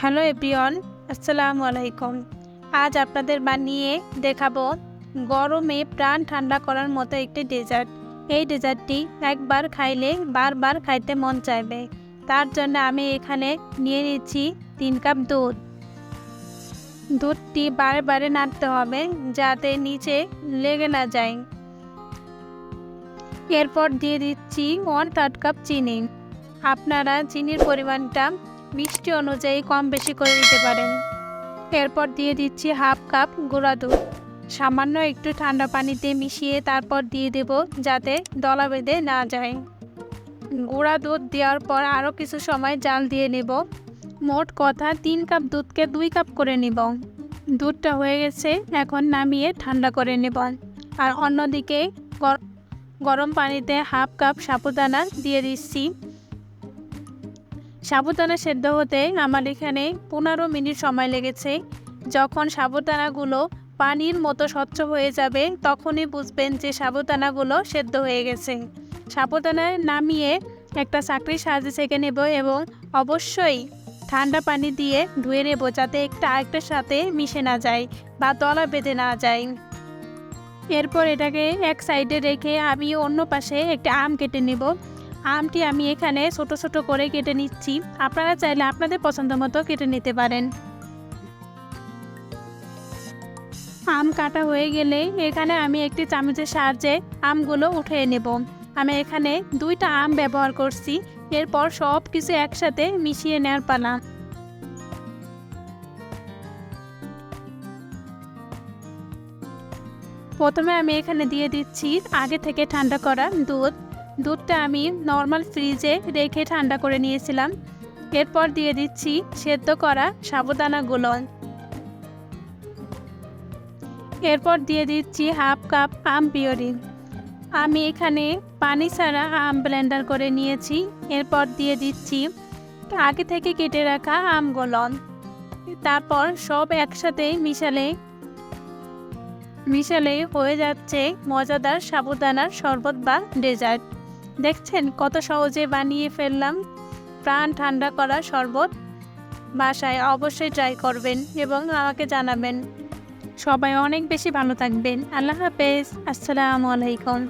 Hello everyone, আসসালামু আলাইকুম। আজ আপনাদের বানিয়ে দেখাবো গরমে প্রাণ ঠান্ডা করার মতো একটি ডেজার্ট। এই ডেজার্টটি একবার খাইলে বারবার খাইতে মন চাইবে। তার জন্য আমি এখানে নিয়ে নিচ্ছি তিন কাপ দুধ। দুধটি বারে বারে নাড়তে হবে যাতে নিচে লেগে না যায়। এরপর দিয়ে দিচ্ছি ওয়ান থার্ড কাপ চিনি। আপনারা চিনির পরিমাণটা মিষ্টি অনুযায়ী কম বেশি করে দিতে পারেন। এরপর দিয়ে দিচ্ছি হাফ কাপ গুঁড়া দুধ। সামান্য একটু ঠান্ডা পানিতে মিশিয়ে তারপর দিয়ে দেব যাতে দলা বেঁধে না যায়। গুঁড়া দুধ দেওয়ার পর আরও কিছু সময় জাল দিয়ে নেব। মোট কথা তিন কাপ দুধকে দুই কাপ করে নেব। দুধটা হয়ে গেছে, এখন নামিয়ে ঠান্ডা করে নেব। আর অন্যদিকে গর- গরম পানিতে হাফ কাপ সাবুদানা দিয়ে দিচ্ছি। সাবুদানা সেদ্ধ হতে আমার এখানে পনেরো মিনিট সময় লেগেছে। যখন সাবুদানাগুলো পানির মতো স্বচ্ছ হয়ে যাবে, তখনই বুঝবেন যে সাবুদানাগুলো সেদ্ধ হয়ে গেছে। সাবুদানা নামিয়ে একটা চাকরির সাহায্যে ছেঁকে নেব এবং অবশ্যই ঠান্ডা পানি দিয়ে ধুয়ে নেব যাতে একটা আরেকটার সাথে মিশে না যায় বা তলা বেঁধে না যায়। এরপর এটাকে এক সাইডে রেখে আমি অন্য পাশে একটা আম কেটে নেব। আমটি আমি এখানে ছোট ছোট করে কেটে নিচ্ছি। আপনারা চাইলে আপনাদের পছন্দ মতো কেটে নিতে পারেন। আম কাটা হয়ে গেলে এখানে আমি একটি চামচের সাহায্যে আমগুলো উঠিয়ে নেব। আমি এখানে দুইটা আম ব্যবহার করছি। এরপর সব কিছু একসাথে মিশিয়ে নেওয়ার পালা। প্রথমে আমি এখানে দিয়ে দিচ্ছি আগে থেকে ঠান্ডা করা দুধ। দুধটা আমি নর্মাল ফ্রিজে রেখে ঠান্ডা করে নিয়েছিলাম। এরপর দিয়ে দিচ্ছি সেদ্ধ করা সাবুদানাগুলো। এরপর দিয়ে দিচ্ছি হাফ কাপ আম পিওরি আমি এখানে পানি ছাড়া আম ব্লেন্ডার করে নিয়েছি। এরপর দিয়ে দিচ্ছি আগে থেকে কেটে রাখা আমগুলো। তারপর সব একসাথে মিশালে মিশালে হয়ে যাচ্ছে মজাদার সাবুদানার শরবত বা ডেজার্ট দেখছেন কত সহজে বানিয়ে ফেললাম। প্রাণ ঠান্ডা করা শরবত। বাসায় অবশ্যই ট্রাই করবেন এবং আমাকে জানাবেন। সবাই অনেক বেশি ভালো থাকবেন। আল্লাহ হাফেজ। আসসালামু আলাইকুম।